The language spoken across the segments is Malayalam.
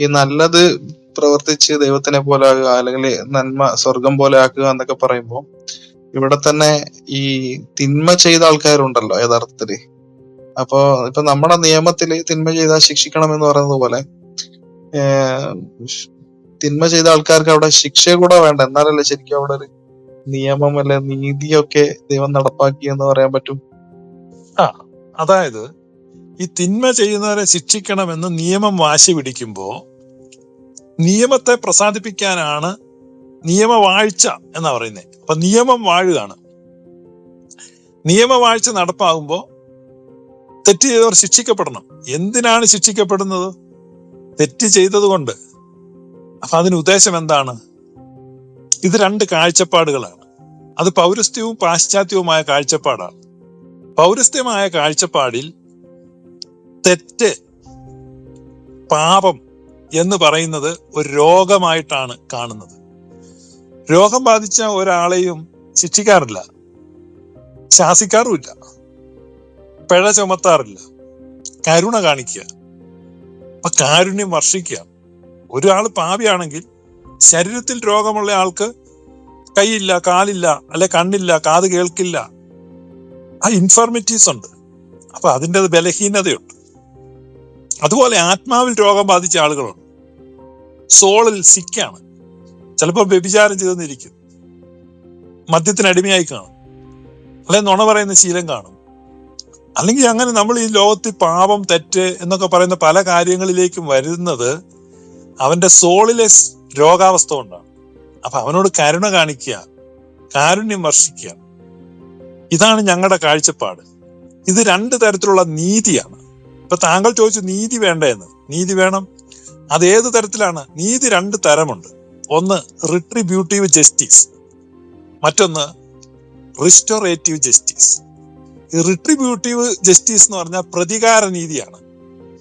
ഈ നല്ലത് പ്രവർത്തിച്ച് ദൈവത്തിനെ പോലെ ആകുക അല്ലെങ്കിൽ നന്മ സ്വർഗം പോലെ ആക്കുക എന്നൊക്കെ പറയുമ്പോൾ ഇവിടെ തന്നെ ഈ തിന്മ ചെയ്ത ആൾക്കാരുണ്ടല്ലോ യഥാർത്ഥത്തിൽ. അപ്പോ ഇപ്പൊ നമ്മുടെ നിയമത്തിൽ തിന്മ ചെയ്താൽ ശിക്ഷിക്കണം എന്ന് പറയുന്നത് പോലെ തിന്മ ചെയ്ത ആൾക്കാർക്ക് അവിടെ ശിക്ഷ കൂടെ വേണ്ട. എന്നാലല്ലേ ശരിക്കും അവിടെ ഒരു നിയമം അല്ലെ നീതിയൊക്കെ ദൈവം നടപ്പാക്കി എന്ന് പറയാൻ പറ്റും? ആ അതായത് ഈ തിന്മ ചെയ്യുന്നവരെ ശിക്ഷിക്കണമെന്ന് നിയമം വാശി പിടിക്കുമ്പോ നിയമത്തെ പ്രസാദിപ്പിക്കാനാണ് നിയമവാഴ്ച എന്നാ പറയുന്നത് അപ്പൊ നിയമം വാഴുകയാണ്. നിയമവാഴ്ച നടപ്പാകുമ്പോ തെറ്റ് ചെയ്തവർ ശിക്ഷിക്കപ്പെടണം. എന്തിനാണ് ശിക്ഷിക്കപ്പെടുന്നത്? തെറ്റ് ചെയ്തതുകൊണ്ട്. അപ്പൊ അതിന് ഉദ്ദേശം എന്താണ്? ഇത് രണ്ട് കാഴ്ചപ്പാടുകളാണ്. അത് പൗരസ്ത്യവും പാശ്ചാത്യവുമായ കാഴ്ചപ്പാടാണ്. പൗരസ്ത്യമായ കാഴ്ചപ്പാടിൽ തെറ്റ് പാപം എന്ന് പറയുന്നത് ഒരു രോഗമായിട്ടാണ് കാണുന്നത്. രോഗം ബാധിച്ച ഒരാളെയും ശിക്ഷിക്കാറില്ല. ശാസിക്കാറുമില്ല. പിഴ ചുമത്താറില്ല. കരുണ കാണിക്കുക. അപ്പൊ കാരുണ്യം വർഷിക്കുക. ഒരാൾ പാവിയാണെങ്കിൽ ശരീരത്തിൽ രോഗമുള്ള ആൾക്ക് കൈയില്ല കാലില്ല അല്ലെ കണ്ണില്ല കാത് കേൾക്കില്ല. ആ ഇൻഫർമിറ്റീസ് ഉണ്ട്. അപ്പൊ അതിന്റെ ബലഹീനതയുണ്ട്. അതുപോലെ ആത്മാവിൽ രോഗം ബാധിച്ച ആളുകളുണ്ട്. സോളിൽ സിക്കാണ്. ചിലപ്പോൾ വ്യഭിചാരം ചെയ്തെന്നിരിക്കും മദ്യത്തിന് അടിമയായി കാണും. അല്ലെ നുണ പറയുന്ന ശീലം കാണും. അല്ലെങ്കിൽ അങ്ങനെ നമ്മൾ ഈ ലോകത്തിൽ പാപം തെറ്റ് എന്നൊക്കെ പറയുന്ന പല കാര്യങ്ങളിലേക്കും വരുന്നത് അവന്റെ സോളിലെ രോഗാവസ്ഥ കൊണ്ടാണ്. അപ്പൊ അവനോട് കരുണ കാണിക്കുക കാരുണ്യം വർഷിക്കുക. ഇതാണ് ഞങ്ങളുടെ കാഴ്ചപ്പാട്. ഇത് രണ്ട് തരത്തിലുള്ള നീതിയാണ്. ഇപ്പൊ താങ്കൾ ചോദിച്ചു നീതി വേണ്ട എന്ന്. നീതി വേണം അത് ഏത് തരത്തിലാണ്? നീതി രണ്ട് തരമുണ്ട്. ഒന്ന് റിട്രിബ്യൂട്ടീവ് ജസ്റ്റിസ് മറ്റൊന്ന് റിസ്റ്റോറേറ്റീവ് ജസ്റ്റിസ് ഈ റിട്രിബ്യൂട്ടീവ് ജസ്റ്റിസ് എന്ന് പറഞ്ഞാൽ പ്രതികാര നീതിയാണ്.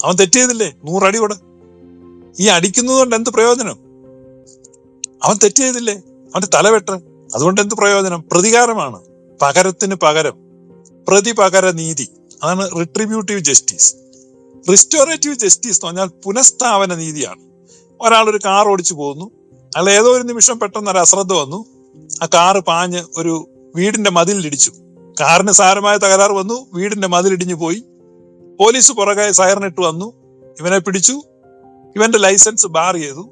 അവൻ തെറ്റെയ്തില്ലേ നൂറടി കൂടെ. ഈ അടിക്കുന്നത് കൊണ്ട് എന്ത് പ്രയോജനം? അവൻ തെറ്റെയ്തില്ലേ അവന്റെ തലവെട്ട് അതുകൊണ്ട് എന്ത് പ്രയോജനം? പ്രതികാരമാണ്. പകരത്തിന് പകരം. പ്രതിപകര നീതി. അതാണ് റിട്രിബ്യൂട്ടീവ് ജസ്റ്റിസ് റിസ്റ്റോറേറ്റീവ് ജസ്റ്റിസ് എന്ന് പറഞ്ഞാൽ പുനഃസ്ഥാപന നീതിയാണ്. ഒരാൾ ഒരു കാർ ഓടിച്ചു പോകുന്നു. അയാൾ ഏതോ ഒരു നിമിഷം പെട്ടെന്ന് ഒരു അശ്രദ്ധ വന്നു. ആ കാറ് പാഞ്ഞ് ഒരു വീടിന്റെ മതിലിടിച്ചു. കാറിന് സാരമായ തകരാറ് വന്നു. വീടിന്റെ മതിലിടിഞ്ഞു പോയി. പോലീസ് പുറകെ സൈറനിട്ട് വന്നു. ഇവനെ പിടിച്ചു. ഇവന്റെ ലൈസൻസ് ബാർ ചെയ്തു.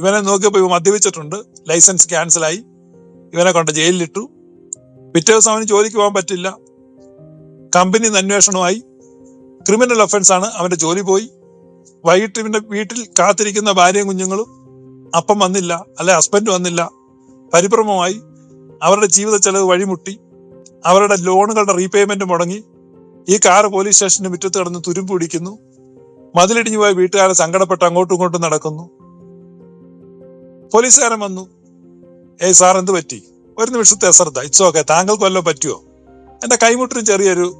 ഇവനെ നോക്കിയപ്പോൾ ഇവ മദ്യപിച്ചിട്ടുണ്ട്. ലൈസൻസ് ക്യാൻസലായി. ഇവനെ കൊണ്ട് ജയിലിലിട്ടു. പിറ്റേ ദിവസം അവന് ജോലിക്ക് പോകാൻ പറ്റില്ല. കമ്പനി അന്വേഷണമായി ക്രിമിനൽ ഒഫൻസ് ആണ്. അവന്റെ ജോലി പോയി. വൈകിട്ട് പിന്നെ വീട്ടിൽ കാത്തിരിക്കുന്ന ഭാര്യയും കുഞ്ഞുങ്ങളും അപ്പം വന്നില്ല അല്ലെ ഹസ്ബൻഡ് വന്നില്ല. പരിഭ്രമമായി അവരുടെ ജീവിത ചെലവ് വഴിമുട്ടി. അവരുടെ ലോണുകളുടെ റീപേയ്മെന്റ് മുടങ്ങി. ഈ കാർ പോലീസ് സ്റ്റേഷന്റെ മുറ്റത്ത് കിടന്ന് തുരുമ്പ് പിടിക്കുന്നു. മതിലിടിഞ്ഞു പോയ വീട്ടുകാരെ സങ്കടപ്പെട്ട് അങ്ങോട്ടും ഇങ്ങോട്ടും നടക്കുന്നു. പോലീസുകാരൻ വന്നു. ഏയ് സാർ എന്ത് പറ്റി? ഒരു നിമിഷത്തെ അശ്രദ്ധ. ഇറ്റ്സ് ഓക്കെ താങ്കൾക്ക് വല്ലതും പറ്റുമോ എന്റെ കൈമുട്ടിന് ചെറിയൊരു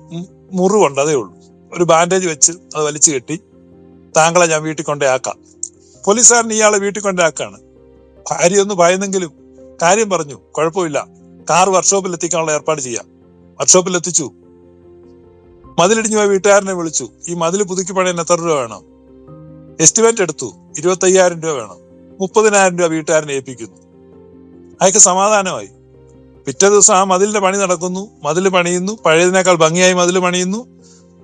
മുറിവുണ്ട് അതേ ഉള്ളൂ. ഒരു ബാൻഡേജ് വെച്ച് അത് വലിച്ചു കെട്ടി താങ്കളെ ഞാൻ വീട്ടിൽ കൊണ്ടേ ആക്കാം. പോലീസുകാരൻ ഇയാളെ വീട്ടിൽ കൊണ്ടേ ആക്കാണ്. ഭാര്യ ഒന്ന് ഭയന്നെങ്കിലും കാര്യം പറഞ്ഞു കുഴപ്പമില്ല. കാർ വർക്ക്ഷോപ്പിൽ എത്തിക്കാനുള്ള ഏർപ്പാട് ചെയ്യാം. വർക്ക്ഷോപ്പിൽ എത്തിച്ചു മതിലിടിഞ്ഞു പോയ വീട്ടുകാരനെ വിളിച്ചു. ഈ മതിൽ പുതുക്കി പണിയാൻ എത്ര രൂപ വേണം? എസ്റ്റിമേറ്റ് എടുത്തു. ഇരുപത്തയ്യായിരം രൂപ വേണം. മുപ്പതിനായിരം രൂപ വീട്ടുകാരനെ ഏൽപ്പിക്കുന്നു. അയാൾക്ക് സമാധാനമായി. പിറ്റേ ദിവസം ആ മതിലിന്റെ പണി നടക്കുന്നു. മതിൽ പണിയുന്നു. പഴയതിനേക്കാൾ ഭംഗിയായി മതിൽ പണിയുന്നു.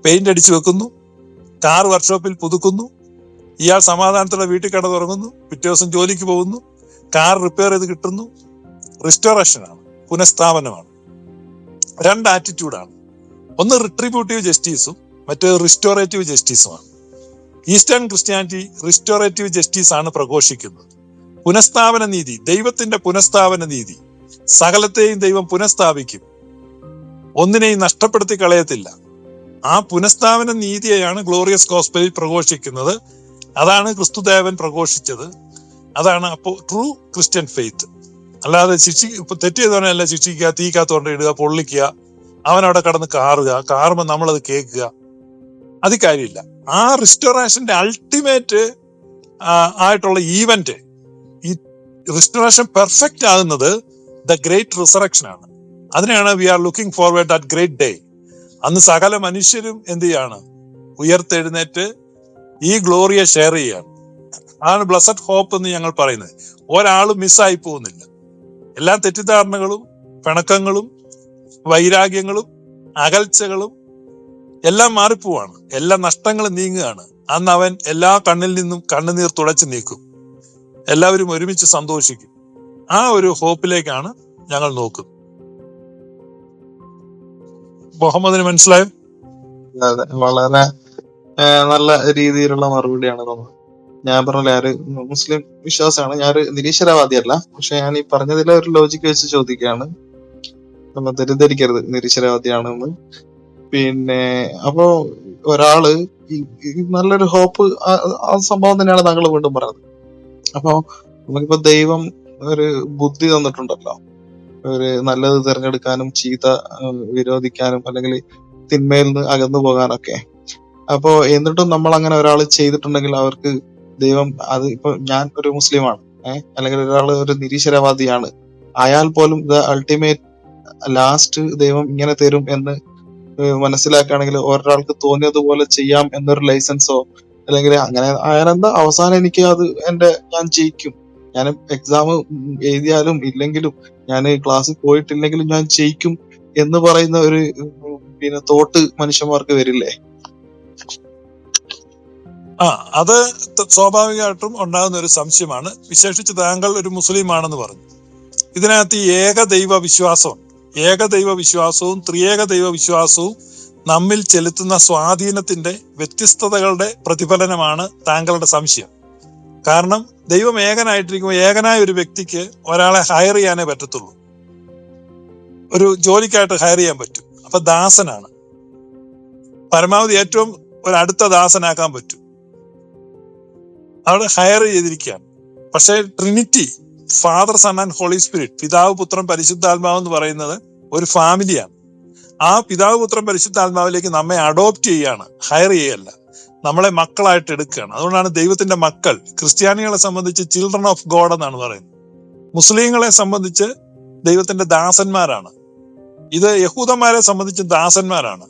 പെയിന്റ് അടിച്ചു വെക്കുന്നു. കാർ വർക്ക്ഷോപ്പിൽ പുതുക്കുന്നു. ഇയാൾ സമാധാനത്തോടെ വീട്ടിൽ കിടന്നുറങ്ങുന്നു. പിറ്റേ ദിവസം ജോലിക്ക് പോകുന്നു. കാർ റിപ്പയർ ചെയ്ത് കിട്ടുന്നു. റിസ്റ്റോറേഷൻ ആണ് പുനഃസ്ഥാപനമാണ്. രണ്ട് ആറ്റിറ്റ്യൂഡാണ്. ഒന്ന് റിട്രിബ്യൂട്ടീവ് ജസ്റ്റിസും മറ്റേ റിസ്റ്റോറേറ്റീവ് ജസ്റ്റിസുമാണ്. ഈസ്റ്റേൺ ക്രിസ്ത്യാനിറ്റി റിസ്റ്റോറേറ്റീവ് ജസ്റ്റിസ് ആണ് പ്രഘോഷിക്കുന്നത്. പുനഃസ്ഥാപന നീതി ദൈവത്തിന്റെ പുനഃസ്ഥാപന നീതി. സകലത്തെയും ദൈവം പുനഃസ്ഥാപിക്കും. ഒന്നിനെയും നഷ്ടപ്പെടുത്തി കളയത്തില്ല. ആ പുനഃസ്ഥാപന നീതിയെയാണ് ഗ്ലോറിയസ് ഗോസ്പലിൽ പ്രഘോഷിക്കുന്നത്. അതാണ് ക്രിസ്തുദേവൻ പ്രഘോഷിച്ചത്. അതാണ് അപ്പോ ട്രൂ ക്രിസ്ത്യൻ ഫെയ്ത്ത് അല്ലാതെ ശിക്ഷി ഇപ്പൊ തെറ്റ് ചെയ്തവനല്ല ശിക്ഷിക്കുക തീക്കകത്തോണ്ട് ഇടുക പൊള്ളിക്കുക അവനവിടെ കടന്ന് കാറുക കാറുമ്പോൾ നമ്മളത് കേൾക്കുക. അത് കാര്യമില്ല. ആ റിസ്റ്റോറേഷന്റെ അൾട്ടിമേറ്റ് ആയിട്ടുള്ള ഈവന്റ് ഈ റിസ്റ്റോറേഷൻ പെർഫെക്റ്റ് ആകുന്നത് ദ ഗ്രേറ്റ് റിസറക്ഷൻ ആണ്. അതിനെയാണ് we are looking forward that great day അന്ന് സകല മനുഷ്യരും എന്ത് ചെയ്യാണ്? ഉയർത്തെഴുന്നേറ്റ് ഈ ഗ്ലോറിയെ ഷെയർ ചെയ്യാണ് അതാണ് ബ്ലസഡ് ഹോപ്പ് എന്ന് ഞങ്ങൾ പറയുന്നത്. ഒരാളും മിസ്സായി പോകുന്നില്ല. എല്ലാ തെറ്റിദ്ധാരണകളും പിണക്കങ്ങളും വൈരാഗ്യങ്ങളും അകൽച്ചകളും എല്ലാം മാറിപ്പോവാണ്. എല്ലാ നഷ്ടങ്ങളും നീങ്ങുകയാണ്. അന്ന് അവൻ എല്ലാ കണ്ണിൽ നിന്നും കണ്ണുനീർ തുടച്ചു നീക്കും. എല്ലാവരും ഒരുമിച്ച് സന്തോഷിക്കും. ആ ഒരു ഹോപ്പിലേക്കാണ് ഞങ്ങൾ നോക്കുന്നത്. മുഹമ്മദിന് മനസ്സിലായോ? അതെ വളരെ നല്ല രീതിയിലുള്ള മറുപടിയാണ് തോന്നുന്നത് ഞാൻ പറഞ്ഞില്ല ഞാനൊരു മുസ്ലിം വിശ്വാസമാണ് ഞാനൊരു നിരീശ്വരവാദിയല്ല. പക്ഷെ ഞാൻ ഈ പറഞ്ഞതിലെ ഒരു ലോജിക്ക് വെച്ച് ചോദിക്കുകയാണ്. നമ്മൾ തെറ്റിദ്ധരിക്കരുത്. നിരീശ്വരവാദിയാണെന്ന്. പിന്നെ അപ്പോ ഒരാൾ നല്ലൊരു ഹോപ്പ് ആ സംഭവം തന്നെയാണ് താങ്കൾ വീണ്ടും പറഞ്ഞത്. അപ്പോ നമുക്കിപ്പോ ദൈവം ഒരു ബുദ്ധി തന്നിട്ടുണ്ടല്ലോ. ഒരു നല്ലത് തിരഞ്ഞെടുക്കാനും ചീത്ത വിരോധിക്കാനും അല്ലെങ്കിൽ തിന്മയിൽ നിന്ന് അകന്നു പോകാനൊക്കെ. അപ്പോ എന്നിട്ടും നമ്മൾ അങ്ങനെ ഒരാൾ ചെയ്തിട്ടുണ്ടെങ്കിൽ അവർക്ക് ദൈവം അത് ഇപ്പൊ ഞാൻ ഒരു മുസ്ലിമാണ് ഏഹ് അല്ലെങ്കിൽ ഒരാൾ ഒരു നിരീശ്വരവാദിയാണ്. അയാൾ പോലും ദ അൾട്ടിമേറ്റ് ലാസ്റ്റ് ദൈവം ഇങ്ങനെ തരും എന്ന് മനസ്സിലാക്കുകയാണെങ്കിൽ ഒരാൾക്ക് തോന്നിയതുപോലെ ചെയ്യാം എന്നൊരു ലൈസൻസോ അല്ലെങ്കിൽ അങ്ങനെ അയാളെന്താ അവസാനം എനിക്ക് അത് എന്റെ ഞാൻ ജയിക്കും. ഞാൻ എക്സാം എഴുതിയാലും ഇല്ലെങ്കിലും ഞാൻ ക്ലാസ്സിൽ പോയിട്ടില്ലെങ്കിലും ഞാൻ ജയിക്കും എന്ന് പറയുന്ന ഒരു പിന്നെ തോട്ട് മനുഷ്യന്മാർക്ക് വരില്ലേ? ആ അത് സ്വാഭാവികമായിട്ടും ഉണ്ടാകുന്ന ഒരു സംശയമാണ്. വിശേഷിച്ച് താങ്കൾ ഒരു മുസ്ലിം ആണെന്ന് പറഞ്ഞു. ഇതിനകത്ത് ഈ ഏകദൈവ വിശ്വാസം ഏകദൈവ വിശ്വാസവും ത്രിയേക ദൈവ വിശ്വാസവും നമ്മിൽ ചെലുത്തുന്ന സ്വാധീനത്തിന്റെ വ്യത്യസ്തതകളുടെ പ്രതിഫലനമാണ് താങ്കളുടെ സംശയം. കാരണം ദൈവം ഏകനായിട്ടിരിക്കുമ്പോൾ ഏകനായ ഒരു വ്യക്തിക്ക് ഒരാളെ ഹയർ ചെയ്യാനേ പറ്റത്തുള്ളൂ. ഒരു ജോലിക്കായിട്ട് ഹയർ ചെയ്യാൻ പറ്റും. അപ്പൊ ദാസനാണ്. പരമാവധി ഏറ്റവും ഒരു അടുത്ത ദാസനാക്കാൻ പറ്റും. അവിടെ ഹയർ ചെയ്തിരിക്കുകയാണ്. പക്ഷേ Trinity Father Son and Holy Spirit പിതാവ് പുത്രൻ പരിശുദ്ധാത്മാവ് എന്ന് പറയുന്നത് ഒരു ഫാമിലിയാണ് ആ പിതാവ് പുത്രൻ പരിശുദ്ധാത്മാവിലേക്ക് നമ്മെ അഡോപ്റ്റ് ചെയ്യാണ്. ഹയർ ചെയ്യല്ല. നമ്മളെ മക്കളായിട്ട് എടുക്കുകയാണ്. അതുകൊണ്ടാണ് ദൈവത്തിന്റെ മക്കൾ ക്രിസ്ത്യാനികളെ സംബന്ധിച്ച് ചിൽഡ്രൻ ഓഫ് ഗോഡ് എന്നാണ് പറയുന്നത്. മുസ്ലിങ്ങളെ സംബന്ധിച്ച് ദൈവത്തിന്റെ ദാസന്മാരാണ്. ഇത് യഹൂദന്മാരെ സംബന്ധിച്ച് ദാസന്മാരാണ്.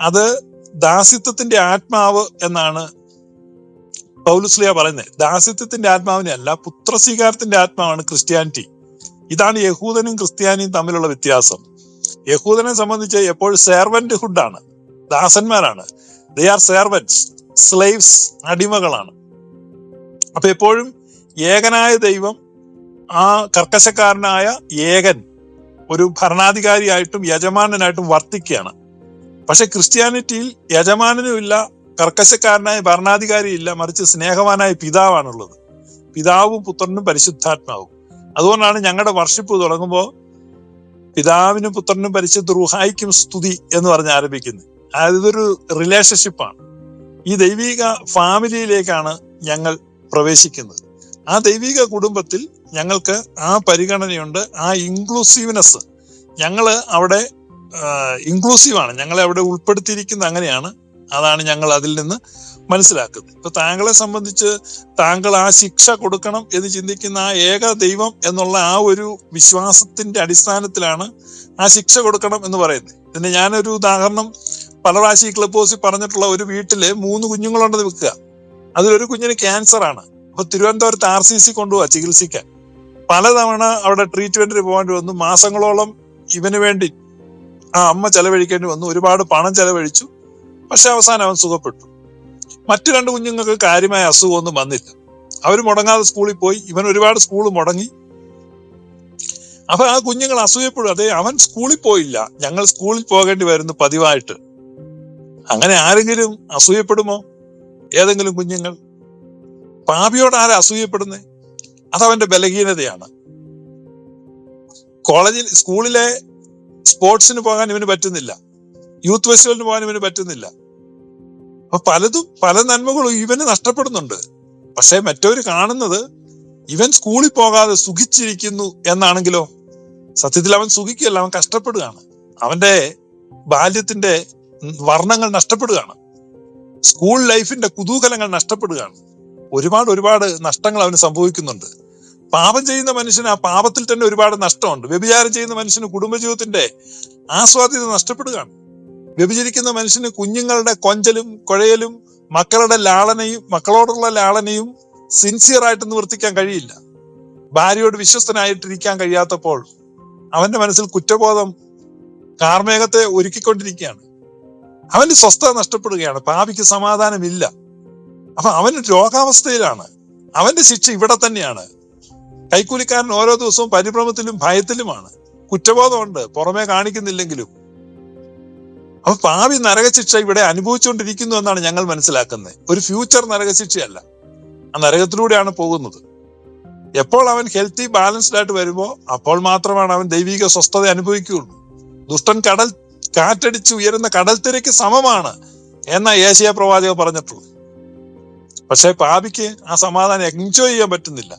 അത് ദാസിത്വത്തിന്റെ ആത്മാവ് എന്നാണ് പൗലുസ്ലിയ പറയുന്നത്. ദാസിത്വത്തിന്റെ ആത്മാവിനെ അല്ല പുത്രസ്വീകാരത്തിന്റെ ആത്മാവാണ് ക്രിസ്ത്യാനിറ്റി. ഇതാണ് യഹൂദനും ക്രിസ്ത്യാനിയും തമ്മിലുള്ള വ്യത്യാസം. യഹൂദനെ സംബന്ധിച്ച് എപ്പോഴും സെർവന്റ് ഹുഡാണ് ദാസന്മാരാണ്. ദേ ആർ സെർവൻസ് സ്ലേവ്സ് അടിമകളാണ്. അപ്പൊ എപ്പോഴും ഏകനായ ദൈവം ആ കർക്കശക്കാരനായ ഏകൻ ഒരു ഭരണാധികാരിയായിട്ടും യജമാനനായിട്ടും വർത്തിക്കുകയാണ്. പക്ഷെ ക്രിസ്ത്യാനിറ്റിയിൽ യജമാനനും ഇല്ല കർക്കശക്കാരനായ ഭരണാധികാരിയില്ല മറിച്ച് സ്നേഹവാനായ പിതാവാണുള്ളത്. പിതാവും പുത്രനും പരിശുദ്ധാത്മാവും. അതുകൊണ്ടാണ് ഞങ്ങളുടെ വർഷിപ്പ് തുടങ്ങുമ്പോൾ പിതാവിനും പുത്രനും പരിശുദ്ധ റുഹായിക്കും സ്തുതി എന്ന് പറഞ്ഞ് ആരംഭിക്കുന്നത്. ഇതൊരു റിലേഷൻഷിപ്പാണ് ഈ ദൈവിക ഫാമിലിയിലേക്കാണ് ഞങ്ങൾ പ്രവേശിക്കുന്നത്. ആ ദൈവിക കുടുംബത്തിൽ ഞങ്ങൾക്ക് ആ പരിഗണനയുണ്ട് ആ ഇൻക്ലൂസീവ്നെസ് ഞങ്ങൾ അവിടെ ഇൻക്ലൂസീവാണ് ഞങ്ങളെ അവിടെ ഉൾപ്പെടുത്തിയിരിക്കുന്നത് അങ്ങനെയാണ്. അതാണ് ഞങ്ങൾ അതിൽ നിന്ന് മനസ്സിലാക്കുന്നത്. ഇപ്പൊ താങ്കളെ സംബന്ധിച്ച് താങ്കൾ ആ ശിക്ഷ കൊടുക്കണം എന്ന് ചിന്തിക്കുന്ന ആ ഏക ദൈവം എന്നുള്ള ആ ഒരു വിശ്വാസത്തിന്റെ അടിസ്ഥാനത്തിലാണ് ആ ശിക്ഷ കൊടുക്കണം എന്ന് പറയുന്നത്. പിന്നെ ഞാനൊരു ഉദാഹരണം പല പ്രാവശ്യം ഈ ക്ലബ് ഹൗസിൽ പറഞ്ഞിട്ടുള്ള ഒരു വീട്ടിൽ മൂന്ന് കുഞ്ഞുങ്ങളുണ്ടെന്ന് വെക്കുക. അതിലൊരു കുഞ്ഞിന് ക്യാൻസർ ആണ്. അപ്പൊ തിരുവനന്തപുരത്ത് ആർ സി സി കൊണ്ടുപോവാ ചികിത്സിക്കാൻ. പലതവണ അവിടെ ട്രീറ്റ്മെന്റിന് പോകേണ്ടി വന്നു. മാസങ്ങളോളം ഇവന് വേണ്ടി ആ അമ്മ ചെലവഴിക്കേണ്ടി വന്നു. ഒരുപാട് പണം ചെലവഴിച്ചു. പക്ഷെ അവസാനം അവൻ സുഖപ്പെട്ടു. മറ്റു രണ്ട് കുഞ്ഞുങ്ങൾക്ക് കാര്യമായ അസുഖമൊന്നും വന്നില്ല. അവർ മുടങ്ങാതെ സ്കൂളിൽ പോയി. ഇവൻ ഒരുപാട് സ്കൂൾ മുടങ്ങി. അപ്പൊ ആ കുഞ്ഞുങ്ങൾ അസൂയപ്പെടും. അതെ അവൻ സ്കൂളിൽ പോയില്ല. ഞങ്ങൾ സ്കൂളിൽ പോകേണ്ടി വരുന്നു പതിവായിട്ട്. അങ്ങനെ ആരെങ്കിലും അസൂയപ്പെടുമോ? ഏതെങ്കിലും കുഞ്ഞുങ്ങൾ? പാപിയോട് ആരാ അസൂയപ്പെടുന്നേ? അതവന്റെ ബലഹീനതയാണ്. കോളേജിൽ സ്കൂളിലെ സ്പോർട്സിന് പോകാൻ ഇവന് പറ്റുന്നില്ല. യൂത്ത് ഫെസ്റ്റിവലിന് പോകാൻ ഇവന് പറ്റുന്നില്ല. അപ്പൊ പലതും പല നന്മകളും ഇവന് നഷ്ടപ്പെടുന്നുണ്ട്. പക്ഷെ മറ്റവര് കാണുന്നത് ഇവൻ സ്കൂളിൽ പോകാതെ സുഖിച്ചിരിക്കുന്നു എന്നാണെങ്കിലോ? സത്യത്തിൽ അവൻ സുഖിക്കുകയല്ല അവൻ കഷ്ടപ്പെടുകയാണ്. അവന്റെ ബാല്യത്തിന്റെ വർണങ്ങൾ നഷ്ടപ്പെടുകയാണ്. സ്കൂൾ ലൈഫിന്റെ കുതൂഹലങ്ങൾ നഷ്ടപ്പെടുകയാണ്. ഒരുപാട് ഒരുപാട് നഷ്ടങ്ങൾ അവന് സംഭവിക്കുന്നുണ്ട്. പാപം ചെയ്യുന്ന മനുഷ്യന് ആ പാപത്തിൽ തന്നെ ഒരുപാട് നഷ്ടമുണ്ട്. വ്യഭിചാരം ചെയ്യുന്ന മനുഷ്യന് കുടുംബജീവിതത്തിന്റെ ആസ്വാദ്യത നഷ്ടപ്പെടുകയാണ്. വ്യഭിചരിക്കുന്ന മനുഷ്യന് കുഞ്ഞുങ്ങളുടെ കൊഞ്ചലും കുഴയലും മക്കളുടെ ലാളനയും മക്കളോടുള്ള ലാളനയും സിൻസിയർ ആയിട്ട് നിവർത്തിക്കാൻ കഴിയില്ല. ഭാര്യയോട് വിശ്വസ്തനായിട്ടിരിക്കാൻ കഴിയാത്തപ്പോൾ അവന്റെ മനസ്സിൽ കുറ്റബോധം കാർമേഘത്തെ ഒരുക്കിക്കൊണ്ടിരിക്കുകയാണ്. അവന്റെ സ്വസ്ഥത നഷ്ടപ്പെടുകയാണ് പാപിക്ക് സമാധാനമില്ല. അപ്പൊ അവൻ രോഗാവസ്ഥയിലാണ് അവന്റെ ശിക്ഷ ഇവിടെ തന്നെയാണ്. കൈക്കൂലിക്കാരൻ ഓരോ ദിവസവും പരിഭ്രമത്തിലും ഭയത്തിലുമാണ്. കുറ്റബോധമുണ്ട് പുറമെ കാണിക്കുന്നില്ലെങ്കിലും. അപ്പൊ പാവി നരകശിക്ഷ ഇവിടെ അനുഭവിച്ചുകൊണ്ടിരിക്കുന്നു എന്നാണ് ഞങ്ങൾ മനസ്സിലാക്കുന്നത്. ഒരു ഫ്യൂച്ചർ നരകശിക്ഷയല്ല. ആ നരകത്തിലൂടെയാണ് പോകുന്നത്. എപ്പോൾ അവൻ ഹെൽത്തി ബാലൻസ്ഡ് ആയിട്ട് വരുമ്പോൾ അപ്പോൾ മാത്രമാണ് അവൻ ദൈവിക സ്വസ്ഥത അനുഭവിക്കുകയുള്ളൂ. ദുഷ്ടൻ കടൽ കാറ്റടിച്ച് ഉയരുന്ന കടൽ തിരക്ക് സമമാണ് എന്ന ഏഷ്യ പ്രവാചകർ പറഞ്ഞിട്ടുള്ളത്. പക്ഷെ പാപിക്ക് ആ സമാധാനം എൻജോയ് ചെയ്യാൻ പറ്റുന്നില്ല.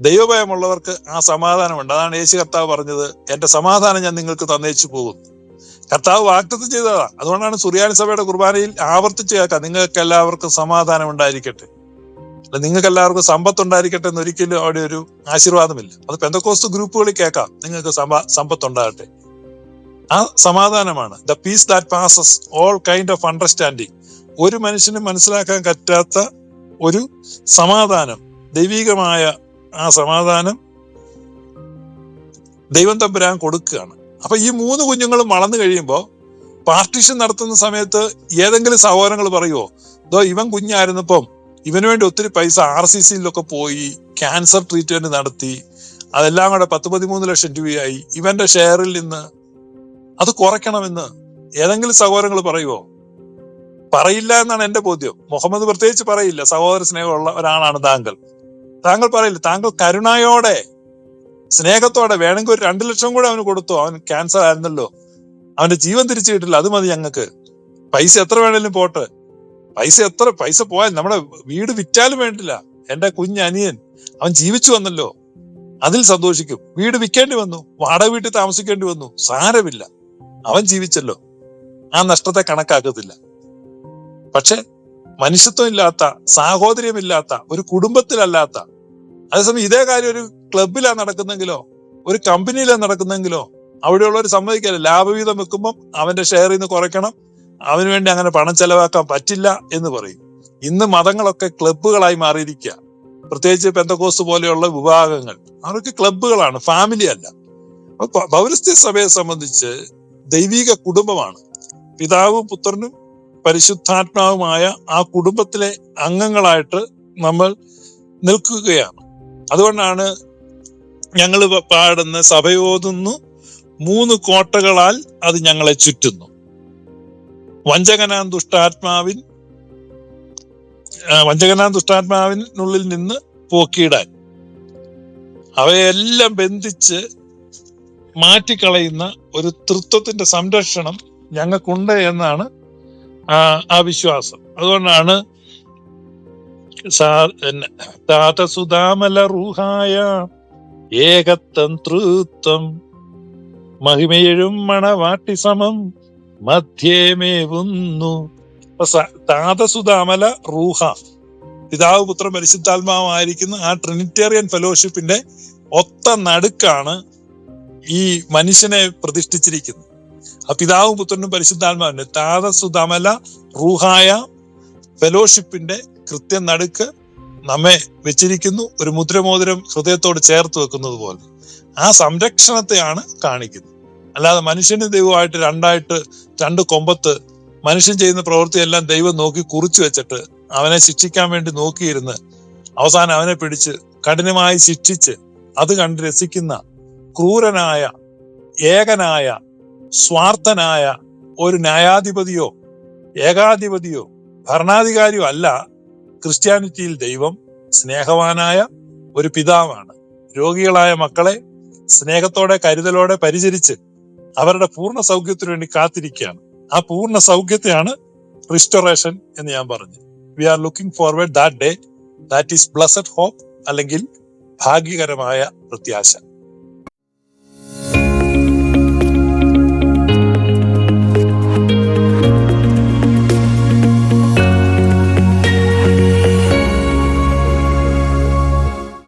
ദൈവഭയമുള്ളവർക്ക് ആ സമാധാനമുണ്ട്. അതാണ് യേശു കർത്താവ് പറഞ്ഞത് എന്റെ സമാധാനം ഞാൻ നിങ്ങൾക്ക് തന്നേച്ചു പോകും കർത്താവ് വാഗ്ദത്തം ചെയ്തതാ. അതുകൊണ്ടാണ് സുറിയാനി സഭയുടെ കുർബാനയിൽ ആവർത്തിച്ച് കേൾക്കാം നിങ്ങൾക്ക് എല്ലാവർക്കും സമാധാനം ഉണ്ടായിരിക്കട്ടെ. അല്ല നിങ്ങൾക്ക് എല്ലാവർക്കും സമ്പത്ത് ഉണ്ടായിരിക്കട്ടെ എന്ന് ഒരിക്കലും അവിടെ ഒരു ആശീർവാദമില്ല. അത് പെന്തക്കോസ്റ്റ് ഗ്രൂപ്പുകളിൽ കേൾക്കാം നിങ്ങൾക്ക് സമ്പ- സമ്പത്ത് ഉണ്ടാകട്ടെ. ആ സമാധാനമാണ്. The peace that passes all kind of understanding ഒരു മനുഷ്യന് മനസ്സിലാക്കാൻ പറ്റാത്ത ഒരു സമാധാനം. ദൈവികമായ ആ സമാധാനം ദൈവം തമ്പുരാൻ കൊടുക്കുകയാണ്. അപ്പൊ ഈ മൂന്ന് കുഞ്ഞുങ്ങളും വളർന്നു കഴിയുമ്പോൾ പാർട്ടീഷൻ നടത്തുന്ന സമയത്ത് ഏതെങ്കിലും സഹോദരങ്ങൾ പറയുമോ ഇതോ ഇവൻ കുഞ്ഞായിരുന്നപ്പം ഇവന് വേണ്ടി ഒത്തിരി പൈസ ആർ സി സിയിലൊക്കെ പോയി ക്യാൻസർ ട്രീറ്റ്മെന്റ് നടത്തി. അതെല്ലാം കൂടെ പത്ത് പതിമൂന്ന് ലക്ഷം രൂപയായി. ഇവന്റെ ഷെയറിൽ നിന്ന് അത് കുറയ്ക്കണമെന്ന് ഏതെങ്കിലും സഹോദരങ്ങൾ പറയുവോ? പറയില്ല എന്നാണ് എന്റെ ബോധ്യം. മുഹമ്മദ് പ്രത്യേകിച്ച് പറയില്ല. സഹോദര സ്നേഹമുള്ള ഒരാളാണ് താങ്കൾ. താങ്കൾ പറയില്ല. താങ്കൾ കരുണയോടെ സ്നേഹത്തോടെ വേണമെങ്കിൽ ഒരു രണ്ടു ലക്ഷം കൂടെ അവന് കൊടുത്തു. അവൻ ക്യാൻസർ ആയിരുന്നല്ലോ. അവന്റെ ജീവൻ തിരിച്ചു കിട്ടില്ല. അത് മതി ഞങ്ങൾക്ക്. പൈസ എത്ര വേണേലും പോട്ടെ. പൈസ എത്ര പൈസ പോയാൽ നമ്മുടെ വീട് വിറ്റാലും വേണ്ടില്ല. എന്റെ കുഞ്ഞനിയൻ അവൻ ജീവിച്ചു വന്നല്ലോ. അതിൽ സന്തോഷിക്കും. വീട് വിൽക്കേണ്ടി വന്നു. വാടക വീട്ടിൽ താമസിക്കേണ്ടി വന്നു. സാരമില്ല. അവൻ ജീവിച്ചല്ലോ. ആ നഷ്ടത്തെ കണക്കാക്കത്തില്ല. പക്ഷെ മനുഷ്യത്വം ഇല്ലാത്ത സാഹോദര്യമില്ലാത്ത ഒരു കുടുംബത്തിലല്ലാത്ത അതേസമയം ഇതേ കാര്യം ഒരു ക്ലബിലാണ് നടക്കുന്നെങ്കിലോ ഒരു കമ്പനിയിലാണ് നടക്കുന്നെങ്കിലോ അവിടെയുള്ളവർ സമ്മതിക്കില്ല ലാഭവീതം വെക്കുമ്പം അവന്റെ ഷെയറിൽ നിന്ന് കുറയ്ക്കണം അവന് വേണ്ടി അങ്ങനെ പണം ചെലവാക്കാൻ പറ്റില്ല എന്ന് പറയും. ഇന്ന് മതങ്ങളൊക്കെ ക്ലബുകളായി മാറിയിരിക്കുക. പ്രത്യേകിച്ച് പെന്തക്കോസ് പോലെയുള്ള വിഭാഗങ്ങൾ. അവർക്ക് ക്ലബുകളാണ് ഫാമിലി അല്ല. പൗരസ്ത്യ സഭയെ സംബന്ധിച്ച് ദൈവിക കുടുംബമാണ്. പിതാവും പുത്രനും പരിശുദ്ധാത്മാവുമായ ആ കുടുംബത്തിലെ അംഗങ്ങളായിട്ട് നമ്മൾ നിൽക്കുകയാണ്. അതുകൊണ്ടാണ് ഞങ്ങൾ പാടുന്ന സഭയോതുന്നു മൂന്ന് കോട്ടകളാൽ അത് ഞങ്ങളെ ചുറ്റുന്നു. വഞ്ചകനാൻ ദുഷ്ടാത്മാവിൻ വഞ്ചകനാൻ വഞ്ചകനാം ദുഷ്ടാത്മാവിനുള്ളിൽ നിന്ന് പോക്കിയിടാൻ. അവയെല്ലാം ബന്ധിച്ച് മാറ്റിക്കളയുന്ന ഒരു തൃത്വത്തിന്റെ സംരക്ഷണം ഞങ്ങൾക്കുണ്ട് എന്നാണ് ആ വിശ്വാസം. അതുകൊണ്ടാണ് താതസുതാമല റൂഹായ ഏകത്വം തൃത്വം മഹിമയഴും മണവാട്ടി സമം മധ്യമേവുന്നു താതസുതാമല റൂഹ. പിതാവ് പുത്രൻ പരിശുദ്ധാത്മാവായിരിക്കുന്ന ആ ട്രിനിറ്റേറിയൻ ഫെലോഷിപ്പിന്റെ ഒത്ത നടുക്കാണ് ഈ മനുഷ്യനെ പ്രതിഷ്ഠിച്ചിരിക്കുന്നു. ആ പിതാവും പുത്രനും പരിശുദ്ധാത്മാവിന്റെ താതസുതമല റൂഹായ ഫെലോഷിപ്പിന്റെ കൃത്യം നടുക്ക് നമ്മെ വെച്ചിരിക്കുന്നു ഒരു മുദ്രമോതിരം ഹൃദയത്തോട് ചേർത്ത് വെക്കുന്നത് പോലെ. ആ സംരക്ഷണത്തെയാണ് കാണിക്കുന്നത്. അല്ലാതെ മനുഷ്യന് ദൈവമായിട്ട് രണ്ടായിട്ട് രണ്ട് കൊമ്പത്ത് മനുഷ്യൻ ചെയ്യുന്ന പ്രവൃത്തിയെല്ലാം ദൈവം നോക്കി കുറിച്ചു വെച്ചിട്ട് അവനെ ശിക്ഷിക്കാൻ വേണ്ടി നോക്കിയിരുന്ന് അവസാനം അവനെ പിടിച്ച് കഠിനമായി ശിക്ഷിച്ച് അത് കണ്ട് രസിക്കുന്ന ക്രൂരനായ ഏകനായ സ്വാർത്ഥനായ ഒരു ന്യായാധിപതിയോ ഏകാധിപതിയോ ഭരണാധികാരിയോ അല്ല ക്രിസ്ത്യാനിറ്റിയിൽ ദൈവം സ്നേഹവാനായ ഒരു പിതാവാണ്. രോഗികളായ മക്കളെ സ്നേഹത്തോടെ കരുതലോടെ പരിചരിച്ച് അവരുടെ പൂർണ സൗഖ്യത്തിനു വേണ്ടി കാത്തിരിക്കുകയാണ്. ആ പൂർണ സൗഖ്യത്തെയാണ് റിസ്റ്റോറേഷൻ എന്ന് ഞാൻ പറഞ്ഞു we are looking forward that day that is blessed hope അല്ലെങ്കിൽ ഭാഗ്യകരമായ പ്രത്യാശ.